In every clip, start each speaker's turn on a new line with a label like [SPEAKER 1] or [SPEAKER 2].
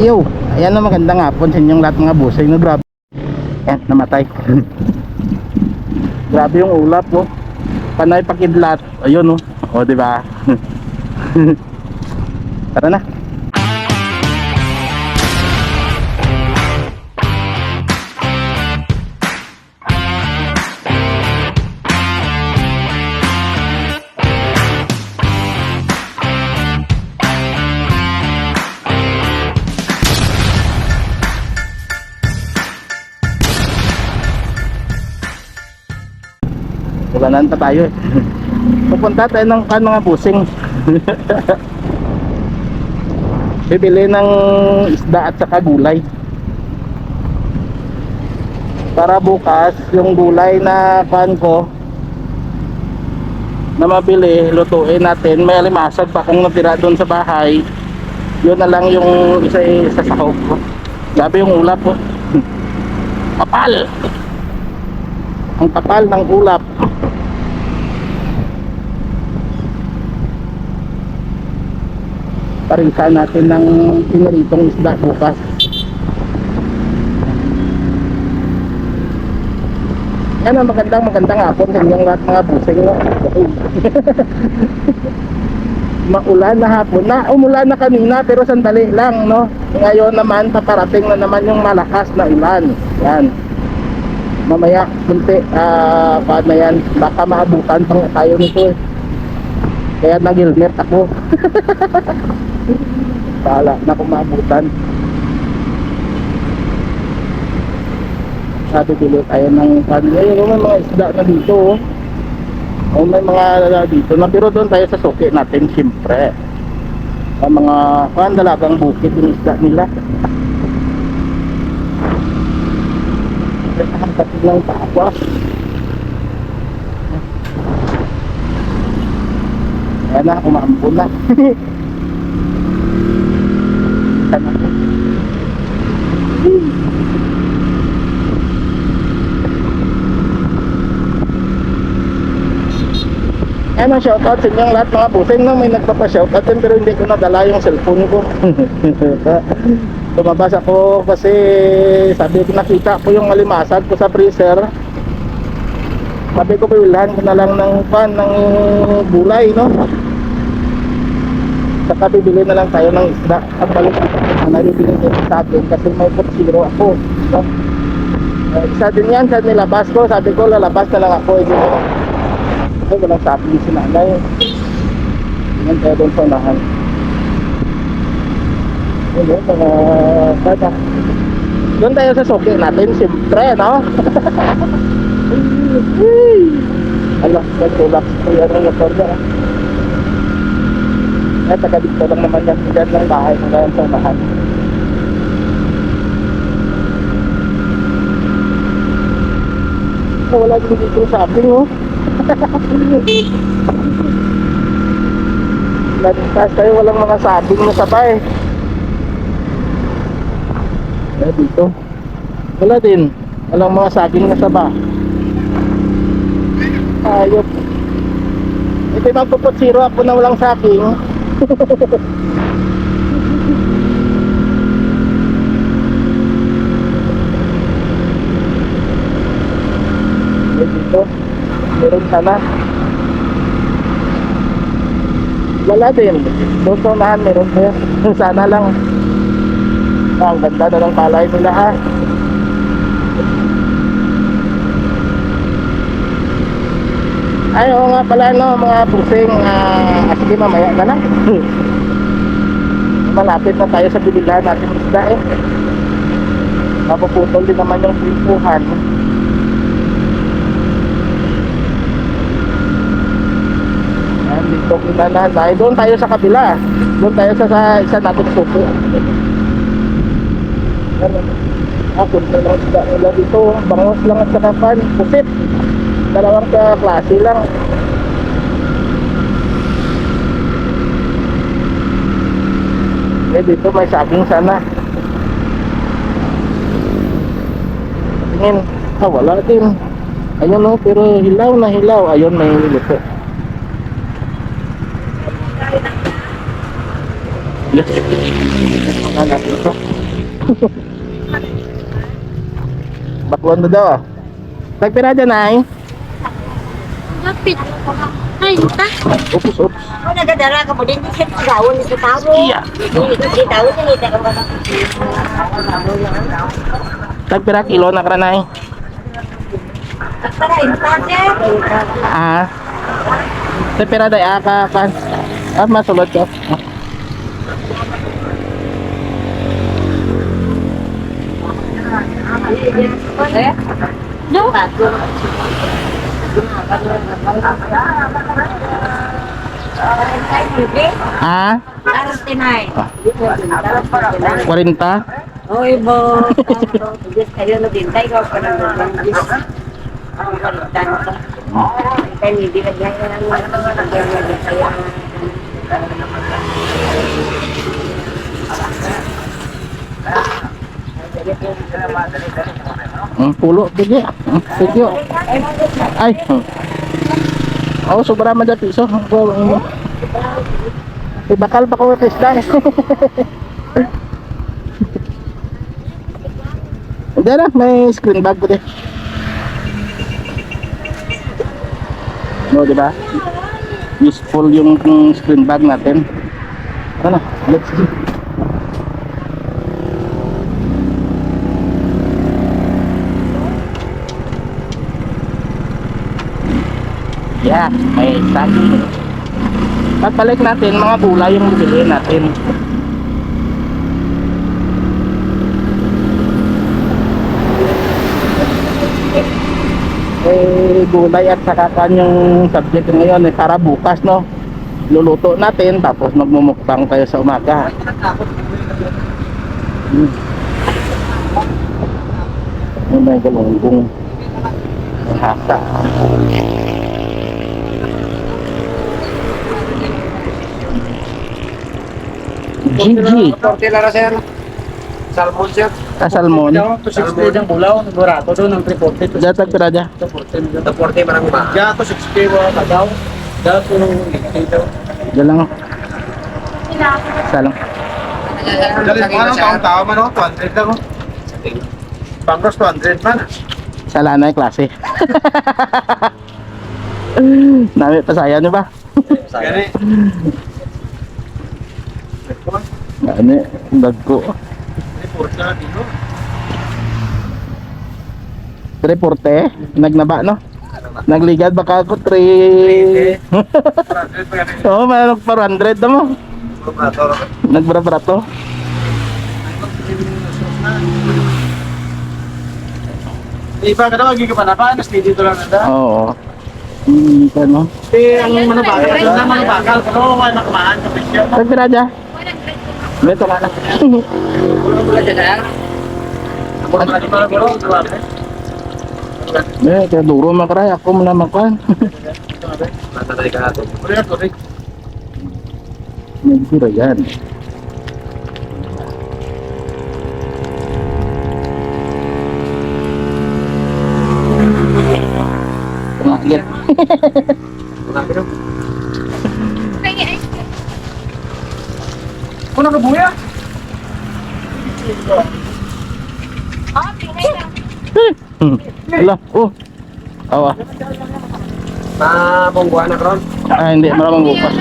[SPEAKER 1] Yo, ayan na magandang hapon sa inyong lahat mga busay na grabe. Ayan, namatay. grabe yung ulap oh. Panay pakidlat. Ayun oh. O, di ba? Tara na. Walanan pa tayo eh. Pupunta tayo ng kan mga busing. Bibili ng isda at saka gulay. Para bukas yung gulay na kan ko na mabili, lutuin natin. May alimasag pa kung natira doon sa bahay. Yun na lang yung isa sa sahog ko. Grabe yung ulap ko. Kapal! Ang kapal ng ulap. Parisan natin ng pinaritong isda bukas. Yan ang magandang magandang hapon sa inyong lahat mga busing no? maulan na hapon na. Umulan na kanina pero sandali lang no? Ngayon naman paparating na naman yung malakas na ulan yan. Mamaya kunti ah paano yan? Baka maabutan pang tayo nito eh. Kaya nag-helmet ako Bahala na kung maabutan. Sabi bili tayo ng kanila. Ayun, may mga isda na dito. Oh. Oh, may mga na dito. na pero doon tayo sa suki natin, siyempre. Ang mga kan dalagang bukid yung isda nila. Ang kapit ng takwas. Ayan na, umaambon na. Sana. Ano shoutout sa inyong lahat mga busing no? May nagpapa-shoutout pero hindi ko nadala yung cellphone ko. Tumabas ako kasi sabi ko nakita ko yung alimasag ko sa freezer. Sabi ko bibilhan ko na lang ng pan ng bulay no. Saka bibili na lang tayo ng isda at balik na nabibili ko sa akin kasi may pot zero ako. No? Eh, isa din yan sa nilabas ko. Sabi ko lalabas na lang ako. Hindi ko ay, walang sabi si nanay. Tingnan tayo doon sa unahan. Yun yun, mga bata. Doon tayo sa soke natin, siyempre, no? Ala, nagtulak ko yan ang motor na. Eh, taga dito lang naman yan. Diyan lang bahay yan sa unahan. Oh, wala din dito sa ating, oh. Nagtas tayo walang mga sabing na sabay. Eh dito. Wala din. Walang mga saging na saba. Ayop. Ito yung magpupot zero ako na walang saging. Dito. Meron sana. Wala din. Doon sa unahan meron. Sana lang. Ah, ang ganda na ng palay nila ha. Ay, oo nga pala no, mga pusing. ah, sige, mamaya na lang. Malapit na tayo sa bilihan natin isda eh. Mapuputol din naman yung pimpuhan. Ayan, dito kita na tayo. Doon tayo sa kabila. Doon tayo sa, sa isa natin suko. Ah, punta lang isda nila dito. Bangos lang at saka pan. Pusit. Dalawang klase lang. Eh, dito may saging sana. Tingin. Ah, wala din. Ayun no, pero hilaw na hilaw. Ayun, may luto. Yes. natin ito. Bakuan na daw. Nagpira dyan ay.
[SPEAKER 2] Lapit. Ay, ta.
[SPEAKER 1] Upos, upos.
[SPEAKER 3] Kung nagadara ka mo din, di siya tawon ni tao.
[SPEAKER 1] Iya.
[SPEAKER 3] Di tawon ni ka ba?
[SPEAKER 1] Nagpira kilo na kranay.
[SPEAKER 3] Para instante.
[SPEAKER 1] Ah. Nagpira day ah ka kan. Ah, masulot ka. Ah.
[SPEAKER 3] Eh?
[SPEAKER 2] No.
[SPEAKER 1] Ah,
[SPEAKER 3] Aras tinay.
[SPEAKER 1] 40.
[SPEAKER 3] Oy, bo. Kayo na din. Tayo ko na lang. Ang palitan ko. Kaya hindi na ganyan ang mga kaya
[SPEAKER 1] Hmm, pulo sige. Sige. Ay. Oh, sobra man. Go, um, eh, bakal pa ko isda. Hindi na, may screen bag ko din. No, di ba? Useful yung screen bag natin. Ano, let's go. Yeah, may saging. Pagbalik natin, mga gulay yung bibili natin. Eh, gulay at saka yung subject ngayon eh, para bukas, no? Luluto natin, tapos magmumukbang tayo sa umaga. Hmm. Ano may galunggong hasa. Gigi.
[SPEAKER 4] Tortilla na sir. Salmon sir.
[SPEAKER 1] Ah, salmon.
[SPEAKER 4] 60 ang bulaw, burato doon ang 340 to
[SPEAKER 1] Datag pira dya.
[SPEAKER 4] 40. To 40 marang ba. Ja to 60 wa kadaw. Ja to 80 daw.
[SPEAKER 1] Diyan lang. Salang.
[SPEAKER 4] Dali mo ano taong tao man oh, 200 lang oh. Pangros 200 man.
[SPEAKER 1] Sala na yung klase. Nami pa saya nyo ba?
[SPEAKER 4] Gani.
[SPEAKER 1] Ano bag ko.
[SPEAKER 4] Report na dito.
[SPEAKER 1] Reporte, nagnaba no? Nagligad baka ako 3
[SPEAKER 4] 400 pa gani.
[SPEAKER 1] Oo, mayroon pa 100 na mo.
[SPEAKER 4] Burato.
[SPEAKER 1] Nagbara-barato.
[SPEAKER 4] Iba ka na pa, nas dito lang nanda.
[SPEAKER 1] Oo. Hmm, ano?
[SPEAKER 4] Eh ang manubakal, ang manubakal, pero wala nakamaan sa presyo.
[SPEAKER 1] Tag pira dya. Beto ka na.
[SPEAKER 4] Wala dyan na. Ako na di para garo, grabe.
[SPEAKER 1] Eh, kaya duro makaray. Ako muna makuhan.
[SPEAKER 4] Matatay ka nato. Wala to, Rick.
[SPEAKER 1] Nagpira yan. Pangakit.
[SPEAKER 4] Grabe daw. Kung nakabuya?
[SPEAKER 1] Hmm. Ala, oh. Awa.
[SPEAKER 4] Na bongguan na karon.
[SPEAKER 1] Ah, hindi. Maramang bukas.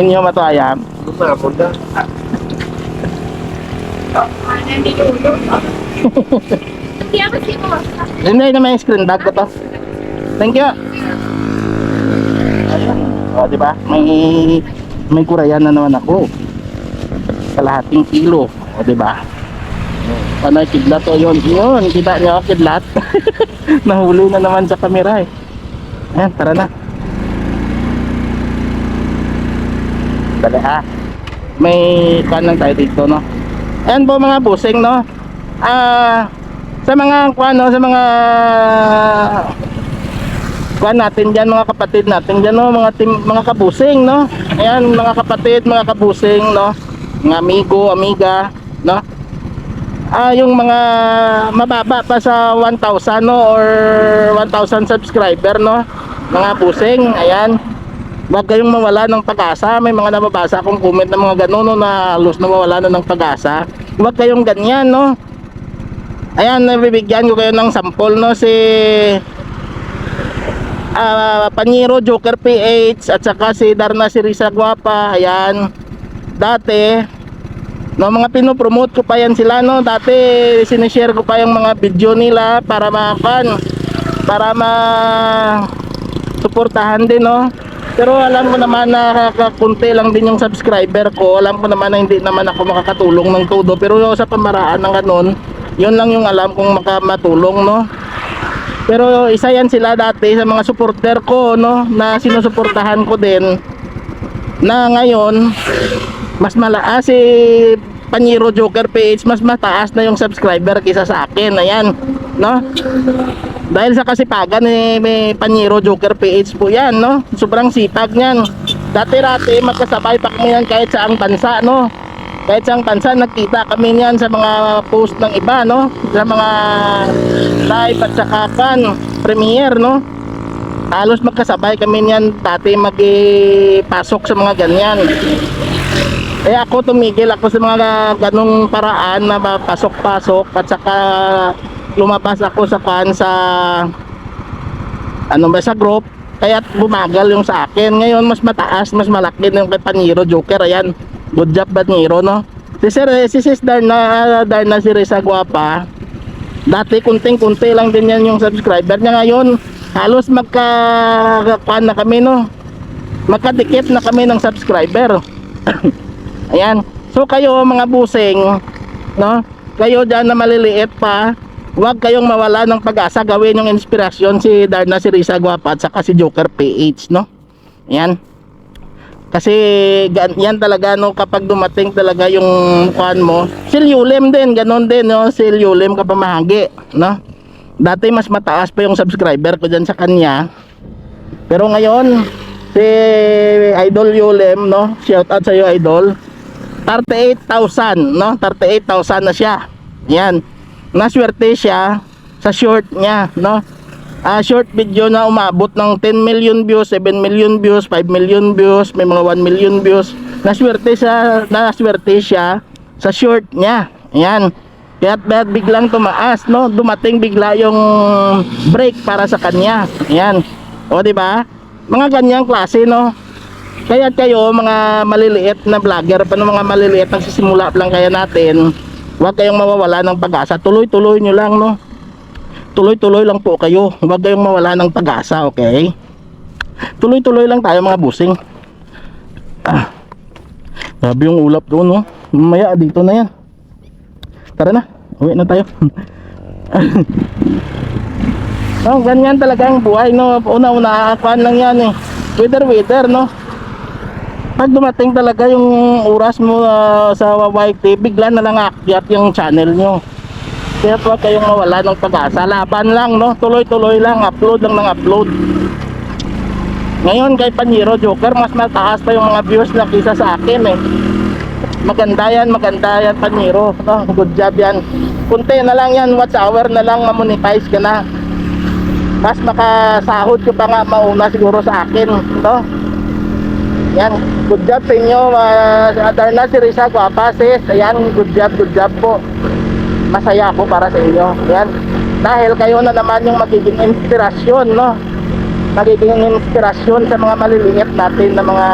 [SPEAKER 1] Inyo mato ayam.
[SPEAKER 4] Luma punta.
[SPEAKER 2] Siapa sih mo?
[SPEAKER 1] Hindi na may screen bag ko to. Thank you. Ayan. O, di ba? May may kurayan na naman ako. Kalahating kilo. O, di ba? Panay kidlat o yun. Yun, kita niyo kidlat. Nahuli na naman sa kamera eh. Ayan, tara na. Dali ha. May kan lang tayo dito, no? Ayan po mga busing, no? Ah, sa mga kuano, sa mga kuan natin diyan mga kapatid natin diyan no, mga tim, mga kabusing, no? Ayan, mga kapatid, mga kabusing, no? Mga amigo, amiga, no? Ah, yung mga mababa pa sa 1,000 no or 1,000 subscriber, no? Mga busing, ayan. Huwag kayong mawala ng pag-asa. May mga nababasa akong comment ng mga gano'n no, na halos nawawala na ng pag-asa. Huwag kayong ganyan, no? Ayan, nabibigyan ko kayo ng sample, no? Si ah Panyero Joker PH at saka si Darna Sirisa Guapa. Ayan. Dati, no, mga pinopromote ko pa yan sila, no? Dati, sinishare ko pa yung mga video nila para mapan para ma suportahan din no? Pero alam mo naman na kakunti lang din yung subscriber ko. Alam ko naman na hindi naman ako makakatulong ng todo. Pero sa pamaraan ng ganon yun lang yung alam kong makamatulong no? Pero isa yan sila dati sa mga supporter ko no? Na sinusuportahan ko din. Na ngayon mas malaas si Panyero Joker PH mas mataas na yung subscriber kisa sa akin. Ayan no? Dahil sa kasipagan ni may Panyero Joker PH po yan no? Sobrang sipag niyan. Dati-rati magkasabay pa kami yan kahit saang bansa no? Kahit saang bansa nagkita kami niyan sa mga post ng iba no? Sa mga live at saka kan premiere no? Halos magkasabay kami niyan dati magpasok sa mga ganyan eh ako tumigil ako sa mga ganong paraan na pasok-pasok at saka lumabas ako sa kan sa ano ba sa group. Kaya bumagal yung sa akin. Ngayon mas mataas mas malaki na yung kay Paniro Joker. Ayan good job Paniro no? Si Sir eh, si Sis Darna Darna si Risa Guapa. Dati kunting-kunti lang din yan yung subscriber niya. Ngayon halos magka kuan na kami no? Magkadikit na kami ng subscriber Ayan. So kayo mga busing, no? Kayo diyan na maliliit pa, huwag kayong mawala ng pag-asa. Gawin yung inspirasyon si Darna si Risa Guapa at saka si Joker PH, no? Ayan. Kasi yan talaga no kapag dumating talaga yung kuan mo. Silyulim din, ganon din no, silyulim ka pamahagi, no? Dati mas mataas pa yung subscriber ko diyan sa kanya. Pero ngayon, si Idol Yulem, no? Shout out sa iyo, Idol. 38,000, no? 38,000 na siya. Yan. Naswerte siya sa short niya, no? Ah, short video na umabot ng 10 million views, 7 million views, 5 million views, may mga 1 million views. Naswerte siya, naswerte siya sa short niya. Yan. Kaya at biglang tumaas, no? Dumating bigla yung break para sa kanya. Yan. O, di ba? Mga ganyang klase, no? Kaya kayo, mga maliliit na vlogger, pa mga maliliit, nagsisimula lang kaya natin, huwag kayong mawawala ng pag-asa. Tuloy-tuloy nyo lang, no? Tuloy-tuloy lang po kayo. Huwag kayong mawala ng pag-asa, okay? Tuloy-tuloy lang tayo mga busing. Ah. Grabe yung ulap doon, no? Mamaya, dito na yan. Tara na, uwi na tayo. no, ganyan talaga ang buhay, no? Una-una, kuhan lang yan, eh. Weather-weather, no? Pag dumating talaga yung oras mo ah, sa YT, bigla na lang aakyat yung channel nyo. Kaya huwag kayong mawala ng pag-asa. Laban lang, no? Tuloy-tuloy lang, upload lang ng upload. Ngayon kay Paniro Joker, mas mataas pa yung mga views na kisa sa akin eh. Maganda yan, maganda yan Paniro. No? Good job yan. Kunti na lang yan, watch hour na lang mamonetize ka na. Mas makasahod ko pa nga mauna siguro sa akin. No? Yan, good job sa inyo. Uh, Darna si Risa Guapa sis. Ayan, good job, good job po. Masaya ako para sa inyo. Yan. Dahil kayo na naman yung magiging inspirasyon, no? Magiging inspirasyon sa mga maliliit natin na mga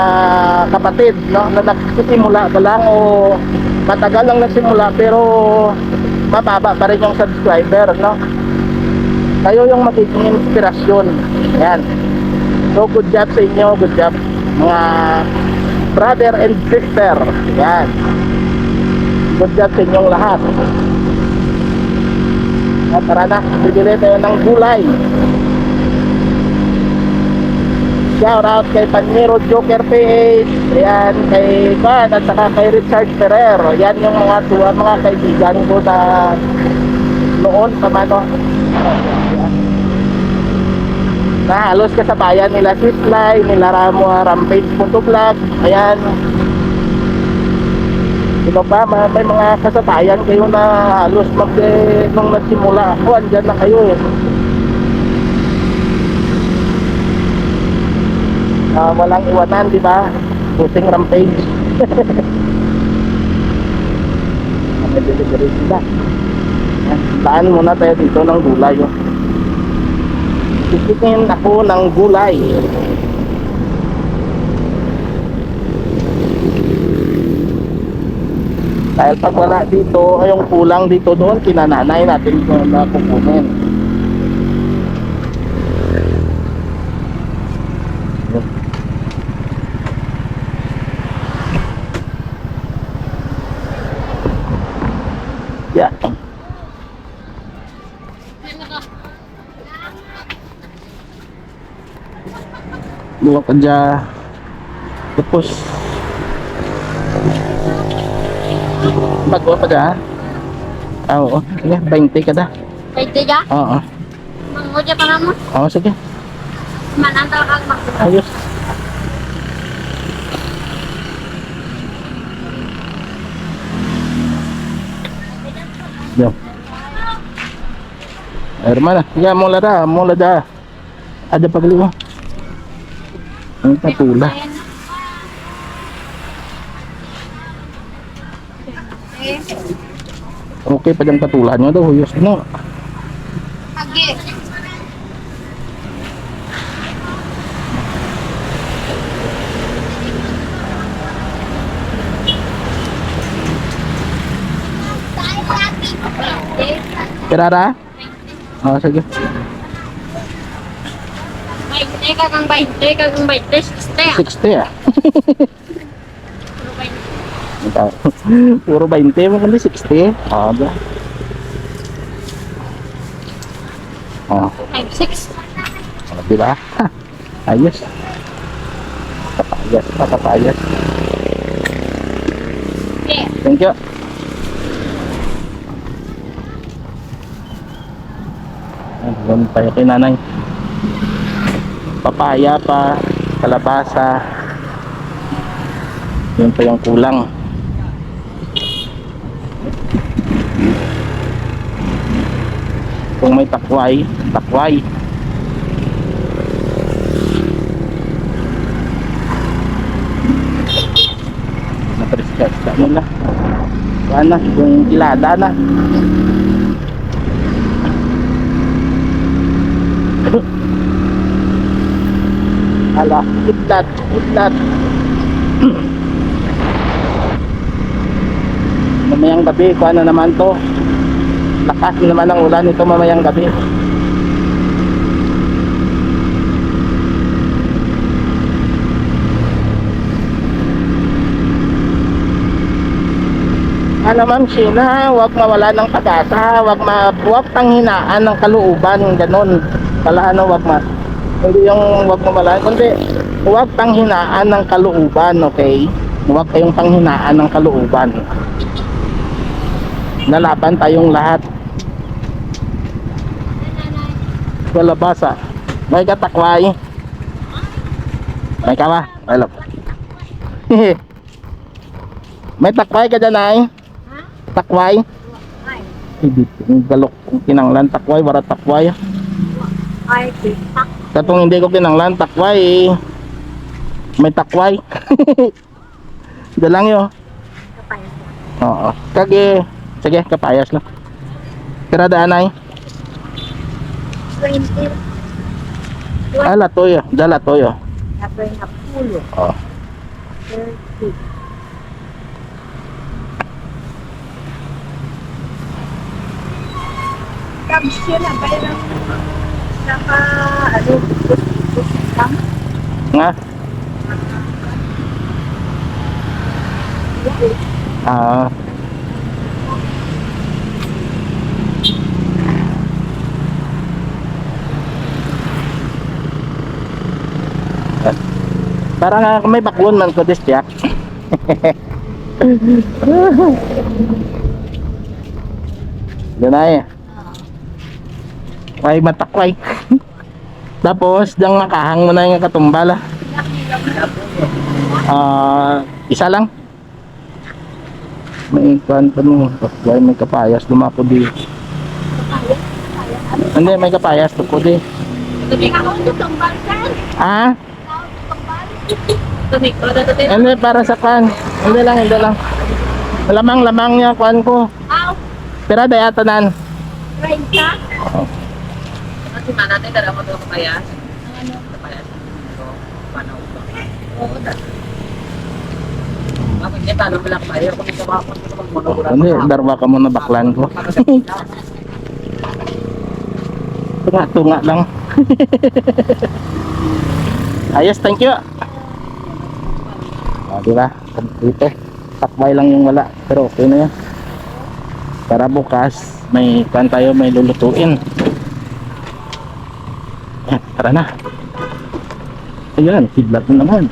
[SPEAKER 1] kapatid, no? Na nagsisimula pa lang o matagal lang nagsimula pero mababa pa rin yung subscriber, no? Kayo yung magiging inspirasyon. Yan. So, good job sa inyo, good job mga brother and sister. Yan. Good job sa inyong lahat. At tara na, bibili tayo ng gulay. Shout out kay Panero Joker PH. Ayan, kay Van at saka kay Richard Ferrer. Yan yung mga tuwa, mga kaibigan ko na noon pa mano. Na halos kasabayan nila Sislay, nila Ramo Rampage Motovlog. Ayan. Ito pa, may, may mga kasabayan kayo na halos mag eh, nung nagsimula ako, andyan na kayo eh. Ah, walang iwanan, di ba? Puting rampage. May delivery sila. Daan muna tayo dito ng gulay. Oh. Tikitin ako ng gulay. Dahil pag wala dito, ay yung kulang dito doon, kinananay natin kung na kukunin. Yeah. Dua ka dyan. Tapos, bago pa dyan. Ah, oo. Sige, 20 ka da.
[SPEAKER 2] Kay Tiga,
[SPEAKER 1] Oo.
[SPEAKER 2] mangudya pa na mo.
[SPEAKER 1] Oo, sige.
[SPEAKER 2] Manantal kang mag...
[SPEAKER 1] Ayos. Yo. Hermana, ya mula dah, mula dah. Ada pa mo. Ang patula. Okay pa dyan patula nyo daw, huyos no.
[SPEAKER 2] Agi.
[SPEAKER 1] Kirara? Oh, sige.
[SPEAKER 2] Bainte ka kang bainte ka kang bainte. Siste ah.
[SPEAKER 1] 60 ah.
[SPEAKER 2] Puro bainte.
[SPEAKER 1] Ito. Puro 20 mo kundi 60. Ah, ba. Oh,
[SPEAKER 2] Five, six.
[SPEAKER 1] oh, di ba? Ha, Ayos. Kapayas, kapayas.
[SPEAKER 2] Yeah.
[SPEAKER 1] Thank you. Ayun tayo kay nanay. Papaya pa, kalabasa. Yun pa yung kulang. Kung may takway, takway. Napriska sa nila. Ano, yung ilada na. Ala, itlat, itlat. mamayang gabi, kung ano naman to. Lakas naman ang ulan nito mamayang gabi. Ano ma'am Sheena, huwag mawala ng pag-asa, huwag ma huwag panghinaan ng kalooban, ganun. Pala ano, huwag ma hindi yung huwag mawala, kundi huwag panghinaan ng kalooban, okay? Huwag kayong panghinaan ng kalooban. Lalaban tayong lahat. Kalabasa. May katakway. May ka ba? Hello. May takway ka dyan ay? Takway? Hindi. Galok kinanglan takway, wala takway.
[SPEAKER 3] Ay, tiktak.
[SPEAKER 1] Katong hindi ko kinanglan takway. May takway. Diyan lang yun. Oo. Kage. Sige, kapayas lang. Kira daan ay?
[SPEAKER 2] Twenty.
[SPEAKER 1] Ah, latoyo. Dala toyo.
[SPEAKER 3] Tapos na pulo.
[SPEAKER 1] Oo.
[SPEAKER 3] 30. Tapos yun na, parang naka, ano, lang.
[SPEAKER 1] Nga? Ah. Parang nga may bakwon man ko dis tiyak. Ganay. Ay matakway. Tapos dang makahang mo na yung katumbala. Ah, isa lang. May kwan pa mo. May, may kapayas lumapo di. Hindi, may kapayas lupo di. Ah? Hindi, para sa kwan. Hindi lang, hindi lang. Lamang-lamang niya kwan ko.
[SPEAKER 2] Aw,
[SPEAKER 1] Pero daya tanan.
[SPEAKER 2] Man natin dala mo doon kaya. Ano? Kaya. Panaw ba? Oo, dati. Bakit niya talo mo lang tayo? Kung ito ba kung ito magmulog
[SPEAKER 1] Hindi, darwa ka muna baklan ko. Tunga-tunga lang. Ayos, thank you. Ah, di ba? Dito. Takbay lang yung wala. Pero okay na yan. Para bukas, may kan tayo, may lulutuin. Tara na. Ayan, kidlat na naman.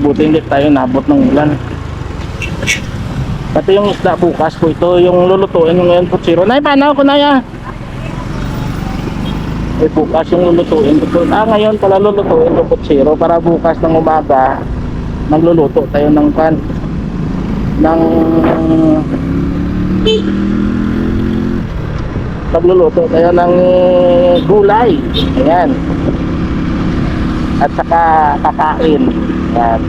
[SPEAKER 1] Buti hindi tayo nabot ng ulan. Pati yung isda bukas po ito, yung lulutuin yung ngayon zero. Nay, paano ko na ya? Eh, bukas yung lulutuin ko. Ah, ngayon pala lulutuin ko po zero para bukas ng umaga magluluto tayo ng pan ng magluluto tayo ng eh, gulay ayan at saka kakain ayan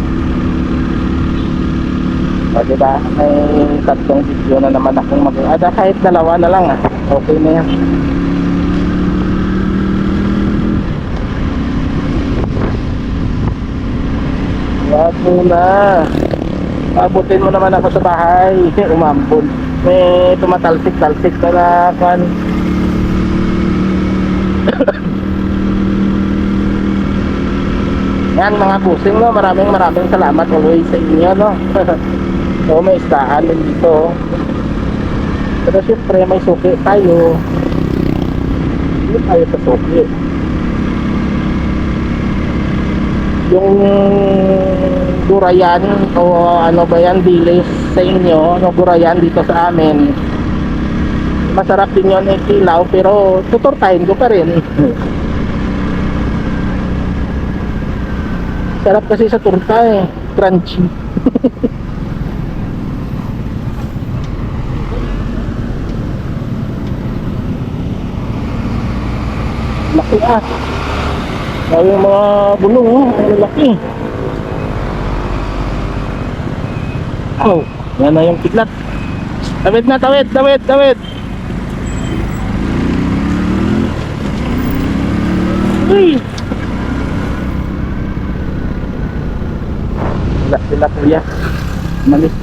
[SPEAKER 1] o diba may tatlong video na naman akong mag ada kahit dalawa na lang ah okay na yan Wag muna. Abutin mo naman ako sa bahay. Umambon. May tumatalsik-talsik na kan. Yan mga busing no, maraming maraming salamat always sa inyo no. so may isdaan din dito. Pero syempre may suki tayo. Hindi tayo sa suki. yung gurayan o ano ba yan dilis sa inyo ano gurayan dito sa amin masarap din yun yung kilaw pero tutortahin ko pa rin sarap kasi sa turta eh crunchy laki ah Ay, yung mga bulong, oh, ang lalaki. Oh, yan na yung kidlat. Tawid na, tawid, tawid, tawid. Uy! Wala sila kuya. Malis.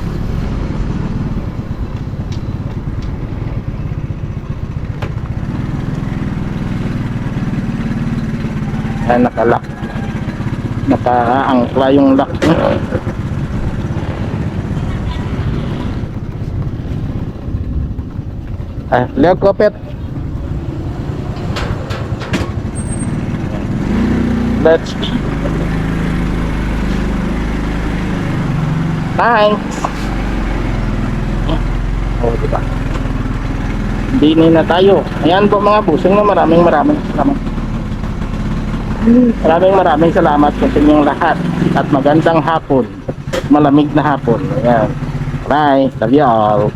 [SPEAKER 1] Ay, nakalak. Nakaangkla yung lock. Ay, Leo Kopet. Let's Thanks. Oh, diba? Dini na tayo. Ayan po mga busing na maraming maraming salamat. Maraming maraming salamat sa inyong lahat at magandang hapon. Malamig na hapon. Ayan. Bye. Love you all.